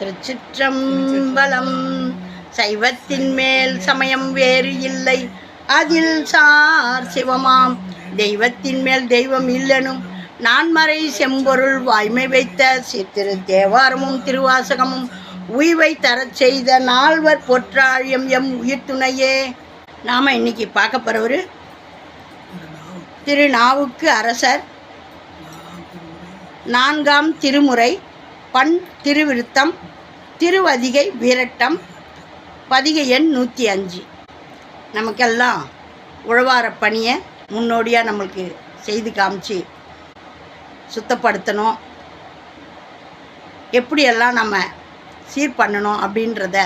திருச்சிற்றம்பலம். சைவத்தின் மேல் சமயம் வேறு இல்லை. அதில் சார் சிவமாம். தெய்வத்தின் மேல் தெய்வம் இல்லனும். நான்மறை செம்பொருள் வாய்மை வைத்த சித்திரு தேவாரமும் திருவாசகமும் உய்வை தரச் செய்த நால்வர் பொற்றாழியம் எம் உயிர் துணையே நாம் இன்னைக்கு பார்க்க போகிறவர் திருநாவுக்கு அரசர். நான்காம் திருமுறை. பண் திருவிருத்தம். திருவதிகை வீரட்டம் பதிகை எண் நூற்றி அஞ்சு. நமக்கெல்லாம் உழவார பணியை முன்னோடியாக நம்மளுக்கு செய்து காமிச்சு சுத்தப்படுத்தணும். எப்படியெல்லாம் நம்ம சீர் பண்ணணும் அப்படின்றத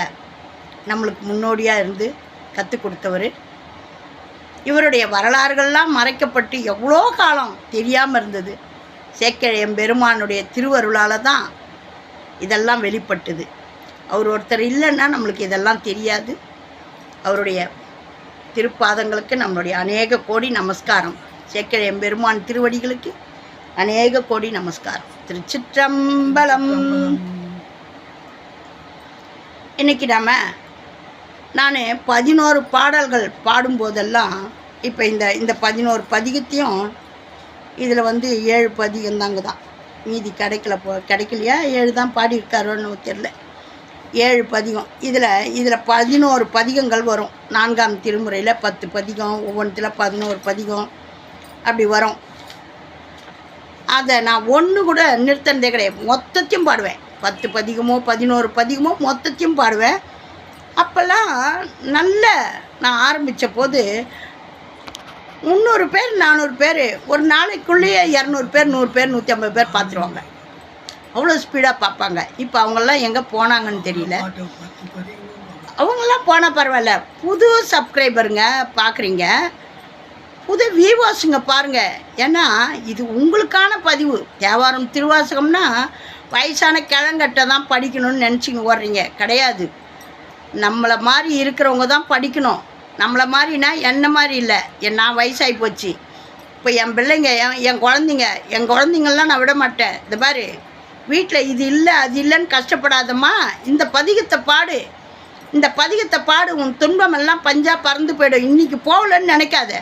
நம்மளுக்கு முன்னோடியாக இருந்து கற்றுக் கொடுத்தவர். இவருடைய வரலாறுகள்லாம் மறைக்கப்பட்டு எவ்வளோ காலம் தெரியாமல் இருந்தது. சேக்கிழையம் பெருமானுடைய திருவருளால் தான் இதெல்லாம் வெளிப்பட்டது. அவர் ஒருத்தர் இல்லைன்னா நம்மளுக்கு இதெல்லாம் தெரியாது. அவருடைய திருப்பாதங்களுக்கு நம்மளுடைய அநேக கோடி நமஸ்காரம். சேக்கிழையம் பெருமான் திருவடிகளுக்கு அநேக கோடி நமஸ்காரம். திருச்சிற்றம்பலம். இன்னைக்கு நாம நான் பதினோரு பாடல்கள் பாடும்போதெல்லாம் இப்போ இந்த இந்த பதினோரு பதிகத்தையும் இதில் வந்து ஏழு பதிகம் தாங்க தான் மீதி கிடைக்கல போ கிடைக்கலையா? ஏழு தான் பாடியிருக்காரோன்னு தெரில ஏழு பதிகம். இதில் இதில் பதினோரு பதிகங்கள் வரும். நான்காம் திருமுறையில் பத்து பதிகம் ஒவ்வொன்றத்தில் பதினோரு பதிகம் அப்படி வரும். அதை நான் ஒன்று கூட நிறுத்தினதே கிடையாது. மொத்தத்தையும் பாடுவேன். பத்து பதிகமோ பதினோரு பதிகமோ மொத்தத்தையும் பாடுவேன். அப்போல்லாம் நல்ல நான் ஆரம்பித்த போது முந்நூறு பேர் நானூறு பேர் ஒரு நாளைக்குள்ளேயே இரநூறு பேர் நூறு பேர் நூற்றி ஐம்பது பேர் பார்த்துருவாங்க அவ்வளோ ஸ்பீடாக பார்ப்பாங்க. இப்போ அவங்கெல்லாம் எங்கே போனாங்கன்னு தெரியல. அவங்கெல்லாம் போனால் பரவாயில்ல. புது சப்ஸ்கிரைபருங்க பார்க்குறீங்க புது வியூவர்ஸுங்க பாருங்கள் ஏன்னா இது உங்களுக்கான பதிவு. தேவாரம் திருவாசகம்னா வயசான கிழங்கட்டை தான் படிக்கணும்னு நினச்சிங்க ஓடுறீங்க. கிடையாது. நம்மளை மாதிரி இருக்கிறவங்க தான் படிக்கணும். நம்மளை மாதிரினா என்ன மாதிரி இல்லை. என் நான் வயசாகி போச்சு. இப்போ என் பிள்ளைங்க என் என் குழந்தைங்க என் குழந்தைங்கள்லாம் நான் விட மாட்டேன். இந்த பாரு. வீட்டில் இது இல்லை அது இல்லைன்னு கஷ்டப்படாதம்மா. இந்த பதிகத்தை பாடு. இந்த பதிகத்தை பாடு உன் துன்பமெல்லாம் பஞ்சாக பறந்து போயிடும். இன்றைக்கி போகலன்னு நினைக்காத.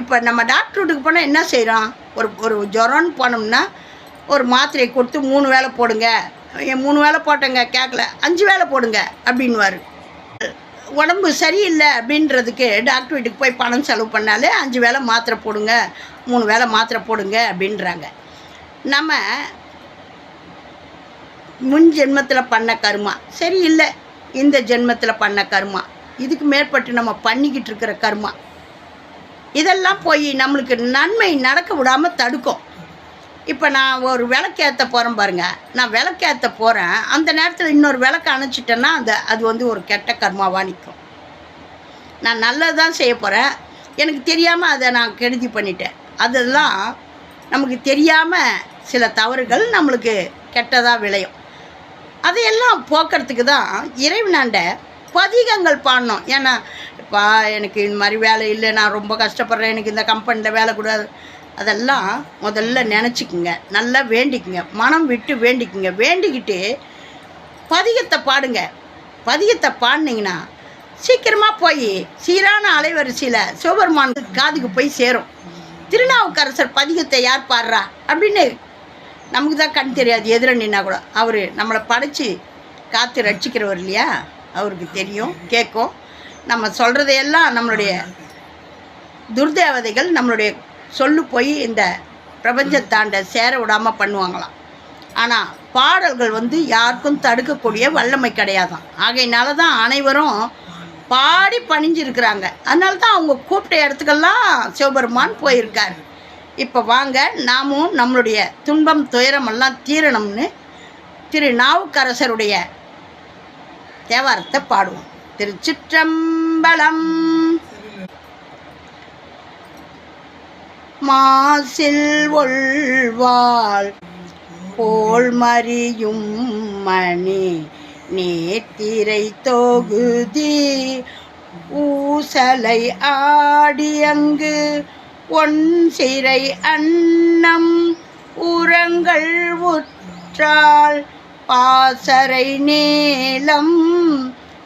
இப்போ நம்ம டாக்டர் வீட்டுக்கு போனால் என்ன செய்கிறோம் ஒரு ஒரு ஜுரம்னு போனோம்னா ஒரு மாத்திரையை கொடுத்து மூணு வேளை போடுங்க. என் மூணு வேளை போட்டேங்க கேட்கல அஞ்சு வேளை போடுங்க அப்படின்வார் உடம்பு சரியில்லை அப்படின்றதுக்கு டாக்டர் வீட்டுக்கு போய் பணம் செலவு பண்ணாலே அஞ்சு வேளை மாத்திரை போடுங்க மூணு வேளை மாத்திரை போடுங்க அப்படின்றாங்க. நம்ம முன் ஜென்மத்தில் பண்ண கருமா. இல்லை. இந்த ஜென்மத்தில் பண்ண கருமா. இதுக்கு மேற்பட்டு நம்ம பண்ணிக்கிட்டு இருக்கிற கருமா. இதெல்லாம் போய் நம்மளுக்கு நன்மை நடக்க விடாமல் தடுக்கும். இப்போ நான் ஒரு விளக்கேற்ற போகிறேன் பாருங்கள் நான் விளக்கேற்ற போகிறேன் அந்த நேரத்தில் இன்னொரு விளக்கு அணைச்சிட்டேன்னா அந்த அது வந்து ஒரு கெட்ட கர்மாவாக நிற்கும் நான் நல்லது தான் செய்ய போகிறேன் எனக்கு தெரியாமல் அதை நான் கெடுதி பண்ணிட்டேன். அதெல்லாம் நமக்கு தெரியாமல் சில தவறுகள் நம்மளுக்கு கெட்டதாக விளையும். அதையெல்லாம் போக்குறதுக்கு தான் இறைவனாண்ட பதிகங்கள் பாடணும். ஏன்னா இப்போ எனக்கு இந்த மாதிரி வேலை இல்லை நான் ரொம்ப கஷ்டப்படுறேன் எனக்கு இந்த கம்பெனியில் வேலை கூடாது அதெல்லாம் முதல்ல நினச்சிக்குங்க. நல்லா வேண்டிக்குங்க. மனம் விட்டு வேண்டிக்குங்க. வேண்டிக்கிட்டு பதிகத்தை பாடுங்க. பதிகத்தை பாடினீங்கன்னா சீக்கிரமாக போய் சீரான அலைவரிசையில் சிவபெருமான் காதுக்கு போய் சேரும். திருநாவுக்கரசர் பதிகத்தை யார் பாடுறா? அப்படின்னு நமக்கு தான் கண் தெரியாது எதிர நின்னா கூட. அவர் நம்மளை படைச்சி காத்து ரட்சிக்கிறவர் இல்லையா? அவருக்கு தெரியும் கேட்கும். நம்ம சொல்கிறதையெல்லாம் நம்மளுடைய துர்தேவதைகள் நம்மளுடைய சொல்லு போய் இந்த பிரபஞ்சத்தாண்ட சேர விடாமல் பண்ணுவாங்களாம். ஆனால் பாடல்கள் வந்து யாருக்கும் தடுக்கக்கூடிய வல்லமை கிடையாதான் ஆகையினால தான் அனைவரும் பாடி பணிஞ்சிருக்கிறாங்க. அதனால தான் அவங்க கூப்பிட்ட இடத்துக்கெல்லாம் சிவபெருமான் போயிருக்கார். இப்போ வாங்க நாமும் நம்மளுடைய துன்பம் துயரமெல்லாம் தீரணும்னு திரு நாவுக்கரசருடைய தேவாரத்தை பாடுவோம். திருச்சிற்றம்பலம். மாசில் ஒள்வாள் போல் மறியும் மணி நேத்திரை தொகுதி ஊசலை ஆடியங்கு ஒன் சிறை அன்னம் உரங்கள் உற்றால் பாசறை நீளம்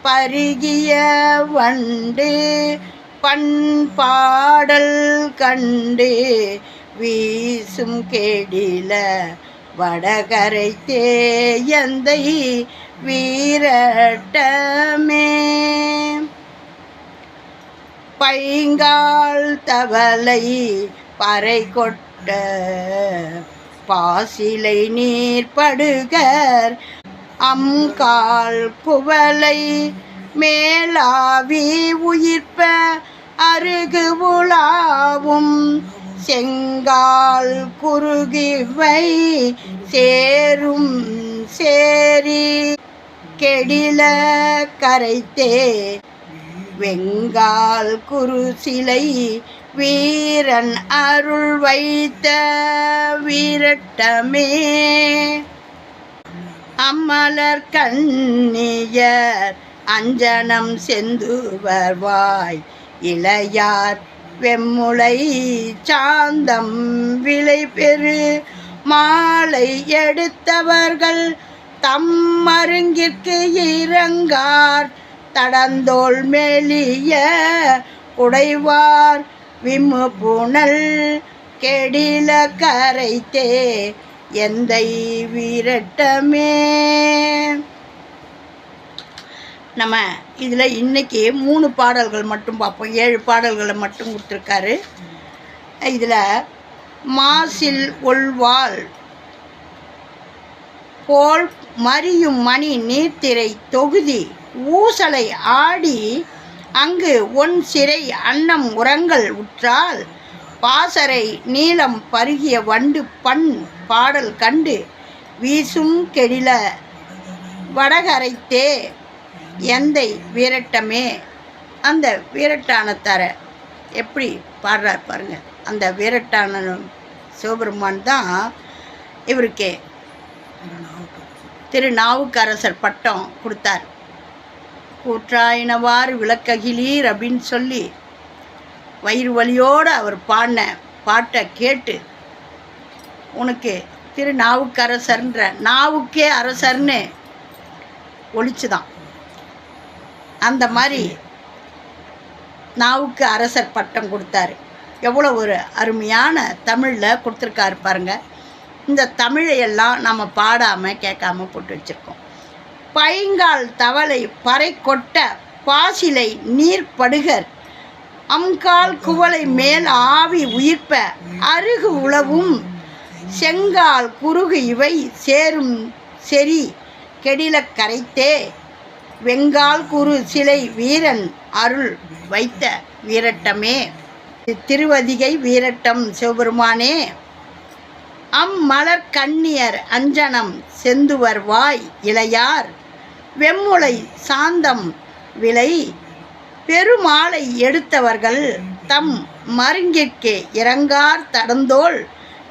பருகிய வண்டு பண்பாடல் கண்டு வீசும் கேடில வடகரை தேயந்தை வீரட்டமே. பைங்கால் தவளை பறை கொட்ட பாசிலை நீர் படுகர் அம்கால் குவலை மேலாவி உயிர்ப்ப அருகு உலாவும் செங்கால் குறுகிவை சேரும் சேரி கெடில கரைத்தே வெங்கால் குருசிலை வீரன் அருள் வைத்த வீரட்டமே. அம்மலர் கண்ணியர் அஞ்சனம் செந்துவர்வாய் இளையார் வெம்முளை சாந்தம் விலை பெரு மாலை எடுத்தவர்கள் தம் மருங்கிற்கு இறங்கார் தடந்தோள் மேலிய உடைவார் விம்மு புனல் கெடில கரைத்தே எந்த வீரட்டமே. நம்ம இதில் இன்னைக்கு மூணு பாடல்கள் மட்டும் பார்ப்போம். ஏழு பாடல்களை மட்டும் கொடுத்துருக்காரு. இதில் மாசில் ஒள்வாள் போல் மறியும் மணி நீர்த்திரை தொகுதி ஊசலை ஆடி அங்கு ஒன் சிறை அன்னம் உரங்கள் உற்றால் பாசறை நீளம் பருகிய வண்டு பண் பாடல் கண்டு வீசும் கெடில வடகரைத்தே எந்தை வீரட்டமே? அந்த வீரட்டானத்தார எப்படி பாடுறார் பாருங்க. அந்த வீரட்டான சிவபெருமான் தான் இவருக்கே. திருநாவுக்கரசர் பட்டம் கொடுத்தார். கூற்றாயினவார் விளக்ககிலீர் அப்படின்னு சொல்லி வயிறு வலியோடு அவர் பாடின பாட்டை கேட்டு உனக்கு திருநாவுக்கரசர்ன்ற நாவுக்கே அரசர்னு ஒழிச்சுதான். அந்த மாதிரி நாவுக்கு அரசர் பட்டம் கொடுத்தாரு. எவ்வளோ ஒரு அருமையான தமிழில் கொடுத்துருக்காரு பாருங்கள் இந்த தமிழையெல்லாம் நம்ம பாடாமல் கேட்காம போட்டு வச்சுருக்கோம். பைங்கால் தவளை பறை கொட்ட பாசிலை நீர் படுகர். அம்கால் குவளை மேல் ஆவி உயிர்ப்ப அருகு உளவும் செங்கால் குறுகு இவை சேரும் செறி கெடிலக் கரைத்தே. வெங்கால் குரு சிலை வீரன் அருள் வைத்த வீரட்டமே. திருவதிகை வீரட்டம் சிவபெருமானே. அம்மலர் கண்ணியர் அஞ்சனம் செந்துவர் வாய் இளையார். வெம்முளை சாந்தம் விலை பெருமாளை எடுத்தவர்கள் தம் மருங்கிற்கே இறங்கார் தடந்தோள்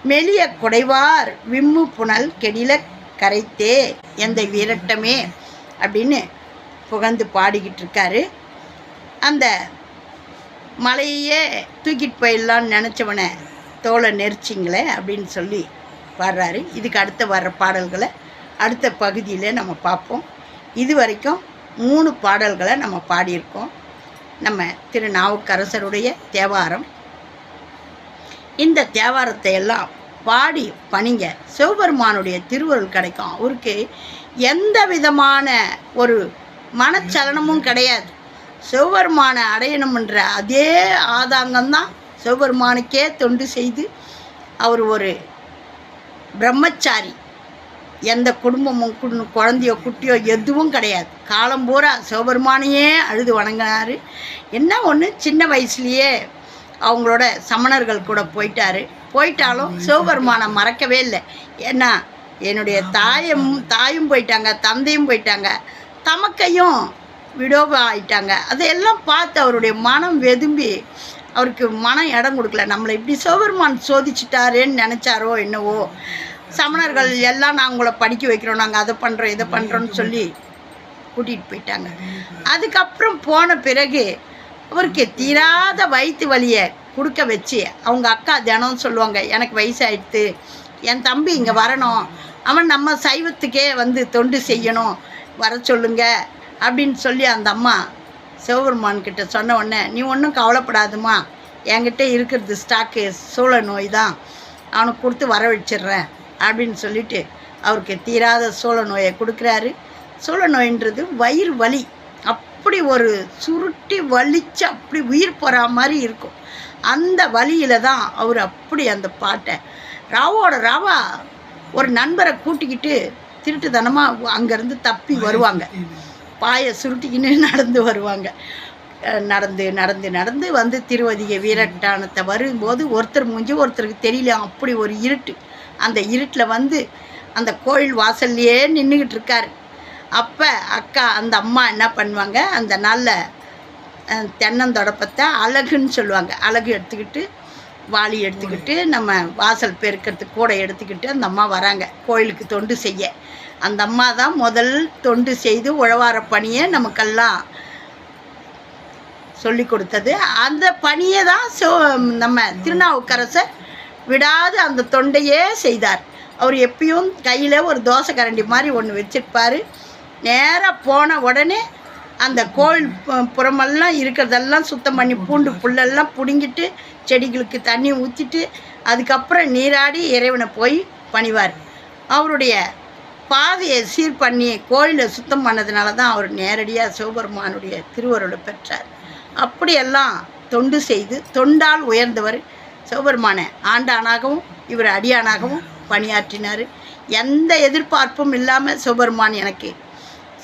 மெலிய குடைவார் விம்மு புனல் கெடில கரைத்தே எந்த வீரட்டமே அப்படின்னு புகழ்ந்து பாடிக்கிட்டு இருக்காரு அந்த மலையே தூக்கிட்டு போயிடலான்னு நினச்சவனை தோலை நெரிச்சிங்களே அப்படின்னு சொல்லி பாடுறாரு. இதுக்கு அடுத்த வர்ற பாடல்களை அடுத்த பகுதியில் நம்ம பார்ப்போம். இது வரைக்கும் மூணு பாடல்களை நம்ம பாடியிருக்கோம். நம்ம திருநாவுக்கரசருடைய தேவாரம். இந்த தேவாரத்தை எல்லாம் பாடி பணிங்க சிவபெருமானுடைய திருவருள் கிடைக்கும். அவருக்கு எந்த விதமான ஒரு மனச்சலனமும் கிடையாது. சிவபெருமானை அடையணும்ன்ற அதே ஆதாங்கம்தான் சிவபெருமானுக்கே தொண்டு செய்து அவர் ஒரு பிரம்மச்சாரி. எந்த குடும்பமும் குழந்தையோ குட்டியோ எதுவும் கிடையாது. காலம் பூரா சிவபெருமானையே அழுது வணங்கினார். என்ன ஒன்று சின்ன வயசுலேயே அவங்களோட சமணர்கள் கூட போயிட்டார். போயிட்டாலும் சிவபெருமானை மறக்கவே இல்லை. ஏன்னா என்னுடைய தாயும் தாயும் போயிட்டாங்க தந்தையும் போயிட்டாங்க. தமக்கையும் விடோபா ஆயிட்டாங்க. அதையெல்லாம் பார்த்து அவருடைய மனம் வெதும்பி அவருக்கு மனம் இடம் கொடுக்கல. நம்மளை இப்படி சிவபெருமான் சோதிச்சிட்டாரேன்னு நினச்சாரோ என்னவோ. சமணர்கள் எல்லாம் நான் உங்களை படிக்க வைக்கிறோம். நாங்கள் அதை பண்ணுறோம் இதை பண்ணுறோன்னு சொல்லி கூட்டிகிட்டு போயிட்டாங்க. அதுக்கப்புறம் போன பிறகு அவருக்கு தீராத வயிற்று வலியை கொடுக்க வச்சு அவங்க அக்கா தினம் சொல்லுவாங்க எனக்கு வயசாயிடுத்து. என் தம்பி இங்கே வரணும். அவன் நம்ம சைவத்துக்கே வந்து தொண்டு செய்யணும். வர சொல்லுங்க. அப்படின்னு சொல்லி அந்த அம்மா சிவபெருமான் கிட்ட சொன்ன உடனே நீ ஒன்றும் கவலைப்படாதுமா என்கிட்ட இருக்கிறது ஸ்டாக்கு சூழ நோய் தான். அவனுக்கு கொடுத்து வர வச்சிடுறேன். அப்படின்னு சொல்லிட்டு அவருக்கு தீராத சூழ நோயை கொடுக்குறாரு. சூழ நோயின்றது வயிறு வலி. அப்படி ஒரு சுருட்டி வலிச்சு அப்படி உயிர் போகிற மாதிரி இருக்கும். அந்த வழியில் தான் அவர் அப்படி அந்த பாட்டை ராவோட ராவா ஒரு நண்பரை கூட்டிக்கிட்டு திருட்டுத்தனமாக அங்கேருந்து தப்பி வருவாங்க. பாயை சுருட்டிக்கின்னு நடந்து வருவாங்க. நடந்து நடந்து நடந்து வந்து திருவதிகை வீரட்டானத்தை வரும்போது ஒருத்தர் மூஞ்சி ஒருத்தருக்கு தெரியல. அப்படி ஒரு இருட்டு. அந்த இருட்டில் வந்து அந்த கோயில் வாசல்லையே நின்றுக்கிட்டு இருக்கார். அப்போ அக்கா அந்த அம்மா என்ன பண்ணுவாங்க? அந்த நாளில் தென்னந்தொடப்பத்தை அழகுன்னு சொல்லுவாங்க. அழகு எடுத்துக்கிட்டு வாளி எடுத்துக்கிட்டு நம்ம வாசல் பெருக்கிறதுக்கு கூட எடுத்துக்கிட்டு அந்த அம்மா வராங்க. கோயிலுக்கு தொண்டு செய்ய. அந்த அம்மா தான் முதல் தொண்டு செய்து உழவார பணியை நமக்கெல்லாம் சொல்லி கொடுத்தது. அந்த பணியை தான் சோ நம்ம திருநாவுக்கரசர் விடாது அந்த தொண்டையே செய்தார். அவர் எப்பயும் கையில் ஒரு தோசை கரண்டி மாதிரி ஒன்று வச்சிருப்பார். நேராக போன உடனே அந்த கோயில் புறமெல்லாம் இருக்கிறதெல்லாம் சுத்தம் பண்ணி பூண்டு புல்லெல்லாம் பிடுங்கிட்டு செடிகளுக்கு தண்ணி ஊற்றிட்டு அதுக்கப்புறம் நீராடி இறைவனை போய் பணிவார். அவருடைய பாதையை சீர் பண்ணி கோயிலை சுத்தம் பண்ணதுனால தான் அவர் நேரடியாக சிவபெருமானுடைய திருவருளை பெற்றார். அப்படியெல்லாம் தொண்டு செய்து தொண்டால் உயர்ந்தவர் சிவபெருமான ஆண்டானாகவும் இவர் அடியானாகவும் பணியாற்றினார். எந்த எதிர்பார்ப்பும் இல்லாமல் சிவபெருமான் எனக்கு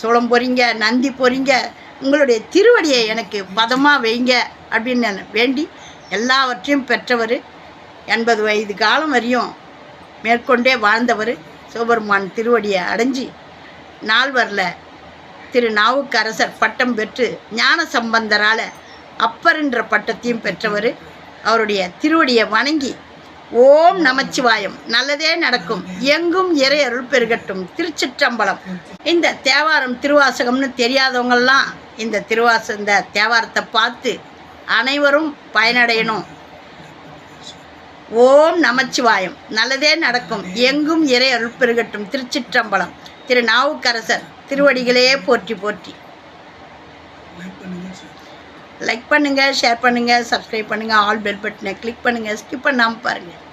சோளம் பொறிங்க நந்தி பொறிங்க உங்களுடைய திருவடியை எனக்கு பதமாக வைங்க அப்படின்னு வேண்டி எல்லாவற்றையும் பெற்றவர். எண்பது வயது காலம் வரையும் மேற்கொண்டே வாழ்ந்தவர். சிவபெருமான் திருவடியை அடைஞ்சி நால்வரில் திரு நாவுக்கரசர் பட்டம் பெற்று ஞான சம்பந்தரால் அப்பர்ன்ற பட்டத்தையும் பெற்றவர். அவருடைய திருவடியை வணங்கி ஓம் நமச்சிவாயம் நல்லதே நடக்கும் எங்கும் இறை அருள் பெருகட்டும் திருச்சிற்றம்பலம். இந்த தேவாரம் திருவாசகம்னு தெரியாதவங்கள்லாம் இந்த திருவாச இந்த தேவாரத்தை பார்த்து அனைவரும் பயனடையணும். ஓம் நமச்சிவாயம் நல்லதே நடக்கும் எங்கும் இறை அருள் பெருகட்டும் திருச்சிற்றம்பலம். திரு. நாவுக்கரசர் திருவடிகளே போற்றி போற்றி. லைக் பண்ணுங்கள் ஷேர் பண்ணுங்கள் சப்ஸ்கிரைப் பண்ணுங்கள் ஆல் பெல் பட்டனை கிளிக் பண்ணுங்கள் ஸ்கிப் பண்ணாமல் பாருங்கள்